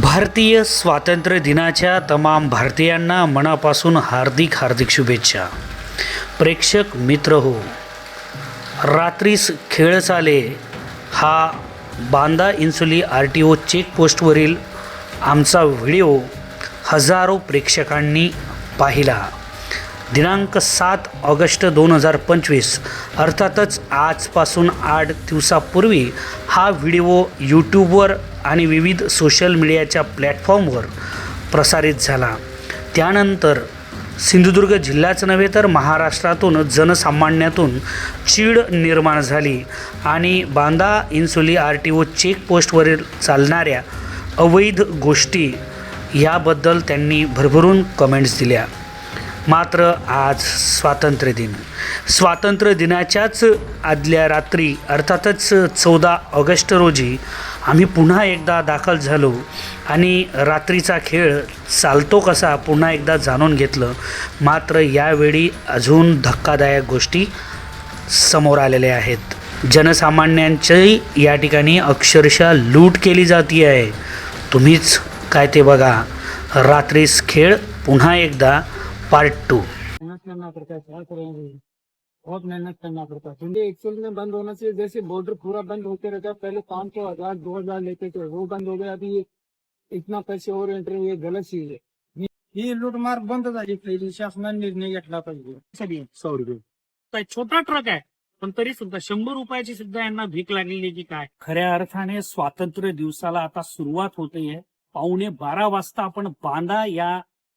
भारतीय स्वातंत्र्य दिनाच्या तमाम भारतीयांना मनापासून हार्दिक हार्दिक शुभेच्छा. प्रेक्षक मित्र हो रात्रीस खेळ चाले हा Banda Insuli R T O चेकपोस्टवरील आमचा व्हिडिओ हजारो प्रेक्षकांनी पाहिला. दिनांक सात ऑगस्ट दोन हजार पंचवीस. अर्थातच आजपासून आठ दिवसापूर्वी हा व्हिडिओ यूट्यूबवर आणि विविध सोशल मीडियाच्या प्लॅटफॉर्मवर प्रसारित झाला. त्यानंतर सिंधुदुर्ग जिल्ह्याच नव्हे तर महाराष्ट्रातून जनसामान्यातून चीड निर्माण झाली आणि Banda Insuli R T O चेकपोस्टवरील चालणाऱ्या अवैध गोष्टी याबद्दल त्यांनी भरभरून कमेंट्स दिल्या. मात्र आज स्वातंत्र्य दिन. स्वातंत्र्य दिनाच्याच आदल्या रात्री अर्थातच चौदा ऑगस्ट रोजी आम्ही पुन्हा एकदा दाखल झालो आणि रात्रीचा खेळ चालतो कसा पुन्हा एकदा जाणून घेतलं. मात्र यावेळी अजून धक्कादायक गोष्टी समोर आलेल्या आहेत. जनसामान्यांची या ठिकाणी अक्षरशः लूट केली जाती आहे. तुम्हीच काय ते बघा. रात्रीस खेळ पुन्हा एकदा पार्ट टू मेहनत करना पड़ता है क्या करेंगे बहुत मेहनत करना पड़ता है एक्चुअल में बंद होना चाहिए जैसे बॉर्डर पूरा बंद होते रहता है पहले पाँच सौ हजार दो हजार लेते थे वो बंद हो गया अभी इतना पैसे और एंट्री ये गलत चीज है ही- लूटमार बंद झाली पाहिजे शासनाने निर्णय घेतला पाहिजे सगळी सौ रुपये छोटा ट्रक आहे पण तरी सुद्धा शंभर रुपयाची सुद्धा यांना भीक लागलेली की काय. खऱ्या अर्थाने स्वातंत्र्य दिवसाला आता सुरुवात होते पावणे बारा वाजता आपण बांदा या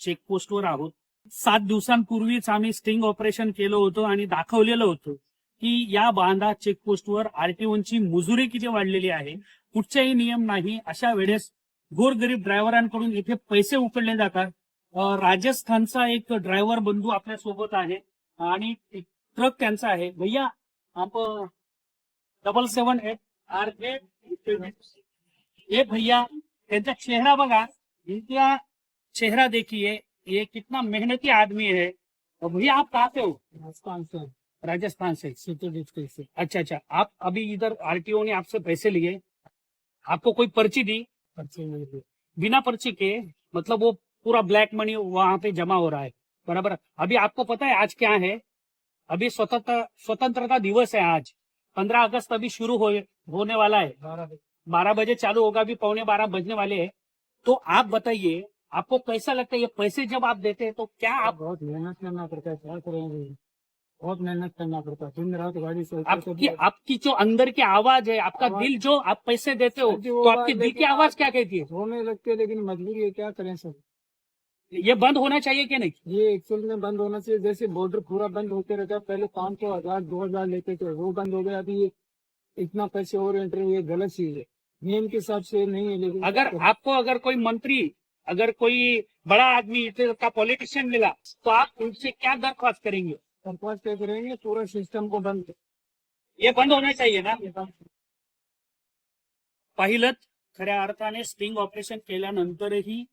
चेकपोस्टवर आहोत. सात दिवसांपूर्वीच आम्ही स्टिंग ऑपरेशन केलं होतं आणि दाखवलेलं होतं की या बांधा चेकपोस्टवर आरटीओची मुजुरी किती वाढलेली आहे कुठचाही नियम नाही. अशा वेळेस गोरगरीब ड्रायव्हरांकडून इथे पैसे उकळले जातात. राजस्थानचा एक ड्रायव्हर बंधू आपल्यासोबत आहे आणि ट्रक त्यांचा आहे. भैया आप double seven eight R K भैया त्यांचा चेहरा बघा. इनका चेहरा देखिए ये कितना मेहनती आदमी है। और भैया आप कहाँ से हो? राजस्थान से। राजस्थान से। सिटी डिस्ट्रिक्ट से। अच्छा अच्छा। आप अभी इधर आरटीओ ने आपसे पैसे लिए। आपको कोई पर्ची दी? पर्चे मिल गए बिना पर्ची के मतलब वो पूरा ब्लैक मनी वहाँ पे जमा हो रहा है। बराबर। अभी आपको पता है आज क्या है? अभी स्वतंत्र स्वतंत्रता दिवस है आज। पंद्रह अगस्त अभी शुरू हो, होने वाला है। बारह बजे चालू होगा अभी पौने बारह बजने वाले है। तो आप बताइए आपको कैसा लगता है ये पैसे जब आप देते हैं तो क्या आप बहुत मेहनत करना पड़ता है क्या करेंगे बहुत मेहनत करना पड़ता है। दिन रात गाड़ी से आपकी आपकी जो अंदर की आवाज़ है आपका आवाज- दिल जो आप पैसे देते हो तो आपकी दिल की आवाज़ क्या कहती है? होने लगते हैं, लेकिन मजबूरी है क्या करें सर? ये बंद होना चाहिए कि नहीं? ये एक्चुअल में बंद होना चाहिए जैसे बॉर्डर पूरा बंद होते रहता है पहले पाँच सौ हज़ार दो हज़ार लेते थे वो बंद हो गया अभी ये इतना पैसे और एंट्री ये गलत चीज़ है। नियम के हिसाब से नहीं है लेकिन अगर आपको अगर कोई मंत्री अगर कोई बड़ा आदमी का पॉलिटिशियन मिला तो आप उनसे क्या दरख्वास्त करेंगे? क्या करेंगे? पूरा सिस्टम को बंद ये बंद होना चाहिए ना? पाहिलं खऱ्या अर्थाने स्टिंग ऑपरेशन केल्यानंतरही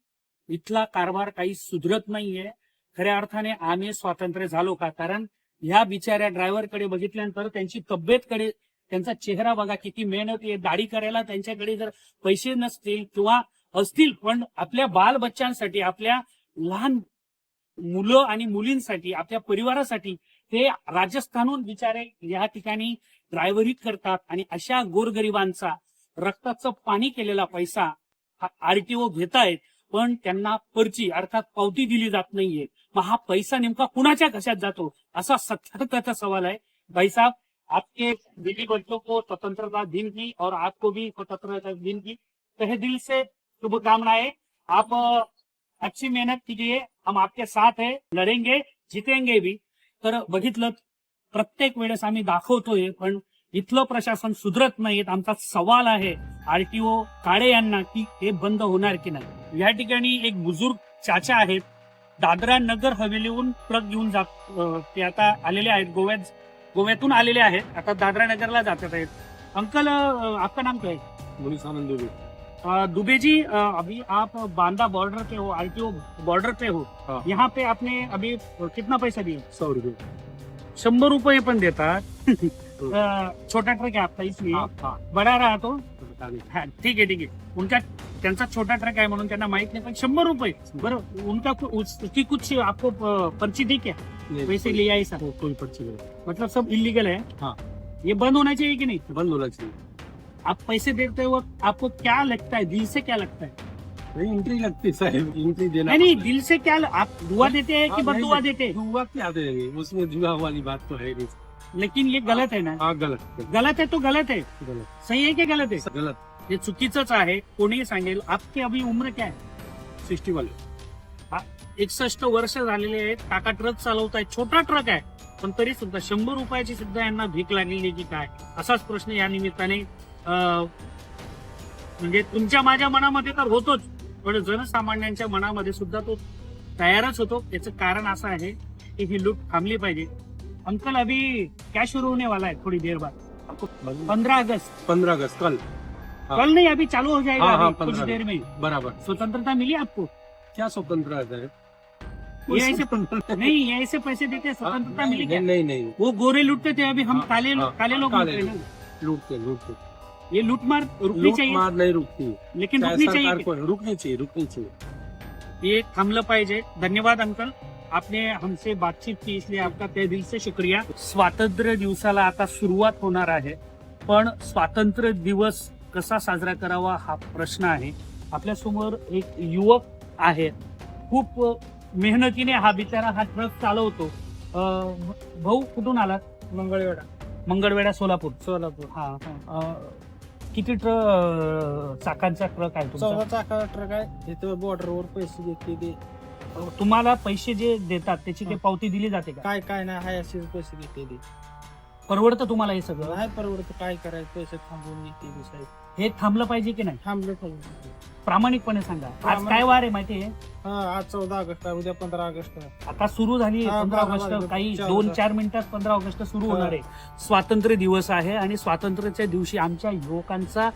इथला कारभार काही सुधरत नाहीये. खऱ्या अर्थाने आम्ही स्वातंत्र्य झालो का? कारण ह्या बिचाऱ्या ड्रायव्हरकडे बघितल्यानंतर त्यांची तब्येतकडे त्यांचा चेहरा बघा किती मेहनत आहे. दाढी करायला त्यांच्याकडे जर पैसे नसतील किंवा असतील पण आपल्या बाल बच्चांसाठी आपल्या लहान मुलं आणि मुलींसाठी आपल्या परिवारासाठी ते राजस्थानहून बिचारे या ठिकाणी ड्रायव्हरी करतात आणि अशा गोरगरिबांचा रक्ताचं पाणी केलेला पैसा आरटीओ घेतायत पण त्यांना पर्ची अर्थात पावती दिली जात नाहीये. मग हा पैसा नेमका कुणाच्या कशात जातो? असा सत्यार्थाचा सवाल आहे. भाईसाहेब आपके दिल्ली बच्चों को स्वतंत्रता दिन की और आपको भी स्वतंत्रता दिन की तहे दिल से शुभकामनाएं आप अच्छी मेहनत कीजिए। हम आपके साथ है लढेंगे जितेंगे भी। तर बघितलं प्रत्येक वेळेस आम्ही दाखवतोय पण इथलं प्रशासन सुधरत नाहीत आमचा सवाल आहे आरटीओ काळे यांना की हे बंद होणार की नाही? या ठिकाणी एक बुजुर्ग चाचा आहेत. दादरा नगर हवेलीहून ट्रक घेऊन जात ते आता आलेले आहेत. गोव्यात गोव्यातून आलेले आहेत. आता दादरा नगरला जातात आहेत. अंकल अं, आपका नाम काय मुनीस आनंद दुबे जी अभी आप बांदा बॉर्डर पे हो आरटीओ बॉर्डर पे हो हाँ। यहाँ पे आपने अभी कितना पैसा दिया? सौ रुपये। शंभर रुपये पण देतात छोटा ट्रक है आपका इसलिए। हाँ हाँ। बड़ा रहा तो? नहीं हा ठीक आहे ठीक आहे उनका त्यांचा छोटा ट्रक आहे म्हणून त्यांना माहीत नाही पण शंभर रुपये बरं उनका कु- उस- उसकी कुछ आपको पर्ची दी क्या कोई- लिया ऐसा को- कोई पर्ची नहीं। मतलब सब इलीगल है? हाँ। ये बंद होना चाहिए कि नहीं? बंद होना चाहिए। आप पैसे देते वक्त आपको क्या लगता है? दिल से क्या लगता है? नहीं एंट्री लगती है साहब एंट्री देना नहीं नहीं दिल से क्या आप दुआ देते हैं कि हाँ, बदुआ नहीं, देते? है। हैं जुआ क्या देंगे? उसमें जुआ वाली बात तो है नहीं। लेकिन ये गलत है ना? हाँ गलत गलत। है तो गलत है। गलत। सही है की गलत है? गलत। हे चुकीचंच आहे कोणीही सांगेल आपकी अभी उम्र क्या है सिक्सटी वाले एकसष्ट वर्ष झालेले आहेत काका ट्रक चालवतायत छोटा ट्रक आहे. पण तरी सुद्धा शंभर रुपयाची सुद्धा यांना भीक लागलेली की काय? असाच प्रश्न या निमित्ताने म्हणजे तुमच्या माझ्या मनामध्ये तर होतोच पण जनसामान्यांच्या मनामध्ये सुद्धा तो तयारच होतो. याचं कारण असं आहे की ही लूट थांबली पाहिजे. अंकल अभी क्या शुरू होने वाला है थोड़ी देर बाद? आपको पंद्रह अगस्त पंद्रह अगस्त कल. हाँ। कल नहीं अभी चालू हो जाएगा हाँ, हाँ, कुछ 15 देर में. बराबर. स्वतंत्रता मिली आपको? क्या स्वतंत्र है? ये ऐसे नहीं ये ऐसे पैसे देते स्वतंत्रता मिली क्या? नहीं नहीं. नहीं वो गोरे लूटते थे अभी हम काले काले लोग लूटते लूटते। ये लूटमार रुकनी लूट चाहिए। मार नहीं रुकती। लेकिन चाहे रुकनी सरकार चाहिए को रुकनी चाहिए रुकनी चाहिए। ये थांबलं पाहिजे। धन्यवाद अंकल। आपने हमसे बातचीत की इसलिए आपका तहे दिल से शुक्रिया। स्वातंत्र्य दिवसाला आता सुरुवात होणार आहे पण स्वातंत्र्य दिवस कसा साजरा करावा हा प्रश्न आहे. आपल्यासमोर एक युवक आहे. खूप मेहनतीने हा बिचारा हा ट्रक चालवतो. अं, भाऊ कुठून आलात? मंगळवेढा. मंगळवेढा सोलापूर. सोलापूर. हा. अं, किती ट्रक चाकांचा ट्रक आहे तुमचा? चौदा चाका ट्रक आहे. इथं बॉर्डरवर पैसे देते ते. तुम्हाला पैसे जे देतात त्याची काही. पावती दिली जाते का? काय काय नाही हाय असेच पैसे देते ते. परवडतं तुम्हाला हे सगळं? नाही परवडत काय करायचं पैसे थांबवून येते ते साहेब. हे थांबलं पाहिजे की नाही? थांबलं पाहिजे. प्रामाणिकपणे सांगा. आज काय वार आहे माहितीये हा आज चौदा ऑगस्ट आहे उद्या पंधरा ऑगस्ट आहे. आता सुरू झाली हा, पंधरा बारा ऑगस्ट वाजले. काही चार दोन. चार मिनिटात पंधरा ऑगस्ट सुरू. होणार आहे. स्वातंत्र्य दिवस आहे आणि स्वातंत्र्याच्या दिवशी आमच्या युवकांचा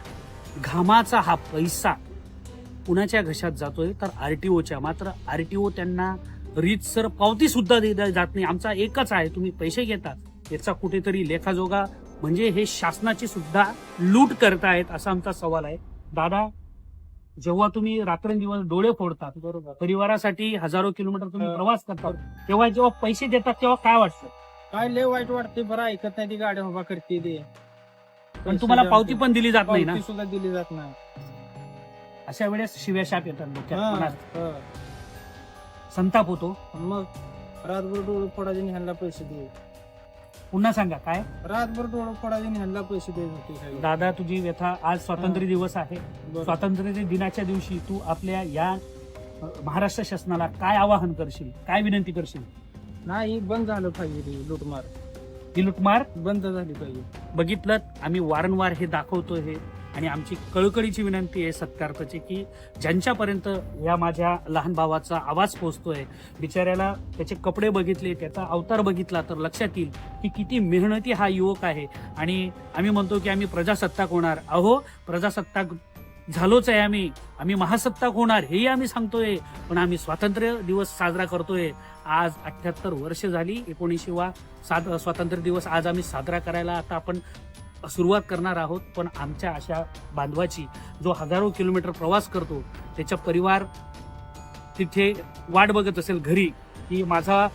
घामाचा हा पैसा कुणाच्या घशात जातोय? तर आरटीओच्या मात्र आरटीओ त्यांना रीतसर पावती सुद्धा दिली जात नाही. आमचा एकच आहे तुम्ही पैसे घेतात. याचा कुठेतरी लेखाजोगा म्हणजे हे शासनाची सुद्धा लूट करतायत असा आमचा सवाल आहे. दादा जेव्हा तुम्ही रात्रंदिवस डोळे फोडतात बरोबर. परिवारासाठी हजारो किलोमीटर तुम्ही. प्रवास करता तेव्हा जेव्हा पैसे देतात तेव्हा काय वाटतं? काय लय वाईट वाटते बरं ऐकत नाही ती गाड्या उभा करते ते. पण तुम्हाला पावती पण दिली जात नाही ना? पावती सुद्धा दिली जात नाही. अशा वेळेस शिव्या शाप येतात डोक्यात हा, मनात. हा. संताप होतो. मग रातभर डोळे फोडायचे आणि ह्यांना पैसे दे पुन्हा सांगा काय? रातभर डोळे आणि ह्यांना पैसे देत होते. दादा तुझी व्यथा आज स्वातंत्र्य दिवस आहे. स्वातंत्र्य दिनाच्या दिवशी तू आपल्या या अ, महाराष्ट्र शासनाला काय आवाहन करशील? काय विनंती करशील? नाही बंद झालं पाहिजे ती लुटमार. ही लुटमार? बंद झाली पाहिजे. बघितलं आम्ही वारंवार हे दाखवतोय हे. आणि आमची कळकळीची विनंती आहे सत्कार्थाची की ज्यांच्यापर्यंत या माझ्या लहान भावाचा आवाज पोचतोय बिचाऱ्याला त्याचे कपडे बघितले त्याचा अवतार बघितला तर लक्षात येईल की किती मेहनती हा युवक आहे. आणि आम्ही म्हणतो की आम्ही प्रजासत्ताक होणार. अहो प्रजासत्ताक झालोच आहे आम्ही. आम्ही महासत्ताक होणार हेही आम्ही सांगतोय. पण आम्ही स्वातंत्र्य दिवस साजरा करतोय. आज अठ्याहत्तर वर्ष झाली एकोणीसवा सात स्वातंत्र्य दिवस आज आम्ही साजरा करायला आता आपण सुरुवात करणार आहोत. पण आमच्या अशा बांधवाची जो हजारो किलोमीटर प्रवास करतो त्याचा परिवार तिथे वाट बघत असेल घरी की माझा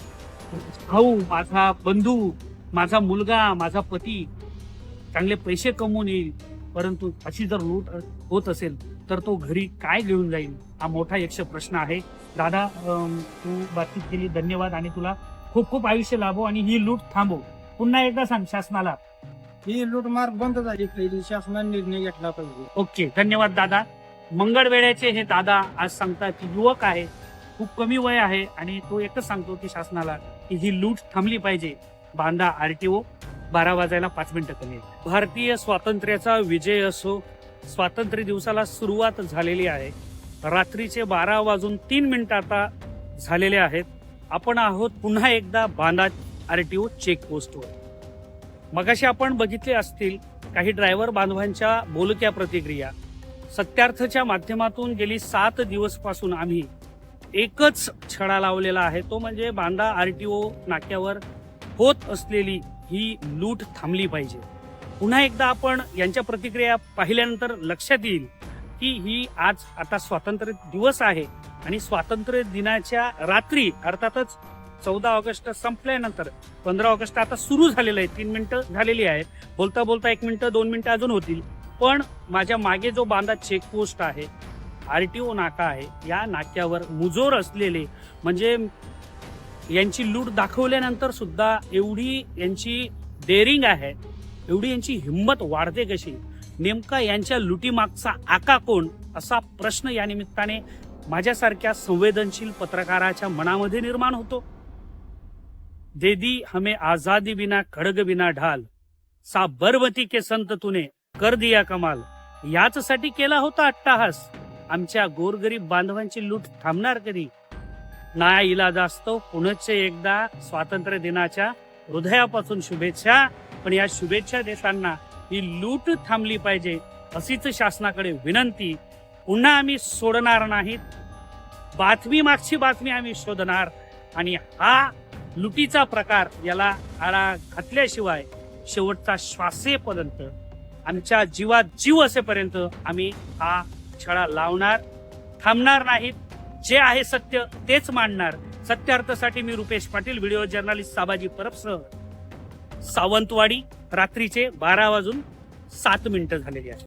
भाऊ माझा बंधू माझा मुलगा माझा पती चांगले पैसे कमवून येईल. परंतु अशी जर लूट होत असेल तर तो घरी काय घेऊन जाईल? हा मोठा यक्ष प्रश्न आहे. दादा तू बातचीत केली धन्यवाद. आणि तुला खूप खूप आयुष्य लाभो आणि ही लूट थांबव पुन्हा एकदा सांग शासनाला. ही लूटमार्क बंद झाली पाहिजे शासनाने निर्णय घेतला पाहिजे. ओके धन्यवाद दादा. मंगळवेळ्याचे हे दादा आज सांगतात की युवक आहे खूप कमी वय आहे आणि तो एकच सांगतो की शासनाला की ही लूट थांबली पाहिजे. बांधा आरटीओ बारा वाजायला पाच मिनिटं कमी भारतीय स्वातंत्र्याचा विजय असो स्वातंत्र्य दिवसाला सुरुवात झालेली आहे. रात्रीचे बारा वाजून तीन मिनिटं आता झालेले आहेत. आपण आहोत पुन्हा एकदा बांधा आरटीओ चेक पोस्टवर मगाशी आपण बघितले असतील काही ड्रायव्हर बांधवांच्या बोलक्या प्रतिक्रिया. सत्यार्थच्या माध्यमातून गेली सात दिवसपासून आम्ही एकच छडा लावलेला आहे तो म्हणजे बांदा ओ नाक्यावर होत असलेली ही लूट थांबली पाहिजे. पुन्हा एकदा आपण यांच्या प्रतिक्रिया पाहिल्यानंतर लक्षात येईल की ही आज आता स्वातंत्र्य दिवस आहे आणि स्वातंत्र्य दिनाच्या रात्री अर्थातच चौदा ऑगस्ट संपल्यानंतर पंधरा ऑगस्ट आता सुरू झालेलं आहे. तीन मिनिटं झालेली आहेत. बोलता बोलता एक मिनिटं दोन मिनिटं अजून होतील. पण माझ्या मागे जो बांधा चेकपोस्ट आहे आर टी ओ नाका आहे या नाक्यावर मुजोर असलेले म्हणजे यांची लूट दाखवल्यानंतर सुद्धा एवढी यांची डेअरिंग आहे एवढी यांची हिंमत वाढते कशी? नेमका यांच्या लुटीमागचा आका कोण? असा प्रश्न या निमित्ताने माझ्यासारख्या संवेदनशील पत्रकाराच्या मनामध्ये निर्माण होतो. दे दी हमें आजादी बिना खडग बिना ढाल. साबरमती के संत तुने कर दिया कमाल. याचसाठी केला होता अट्टाहास. आमच्या गोरगरीब बांधवांची लूट थांबणार कधी? ना इलाज असतो पुनश्च एकदा स्वातंत्र्य दिनाच्या हृदयापासून शुभेच्छा. पण या शुभेच्छा देताना ही लूट थांबली पाहिजे अशीच शासनाकडे विनंती. पुन्हा आम्ही सोडणार नाहीत. बातमी मागची बातमी आम्ही शोधणार. आणि हा लुटीचा प्रकार याला आळा घातल्याशिवाय शेवटचा श्वासेपर्यंत आमच्या जीवात जीव असेपर्यंत आम्ही हा छळा लावणार थांबणार नाहीत. जे आहे सत्य तेच मांडणार. सत्यार्थासाठी मी रुपेश पाटील व्हिडिओ जर्नलिस्ट साबाजी परबसह सावंतवाडी रात्रीचे बारा वाजून सात मिनिटं झालेली आहे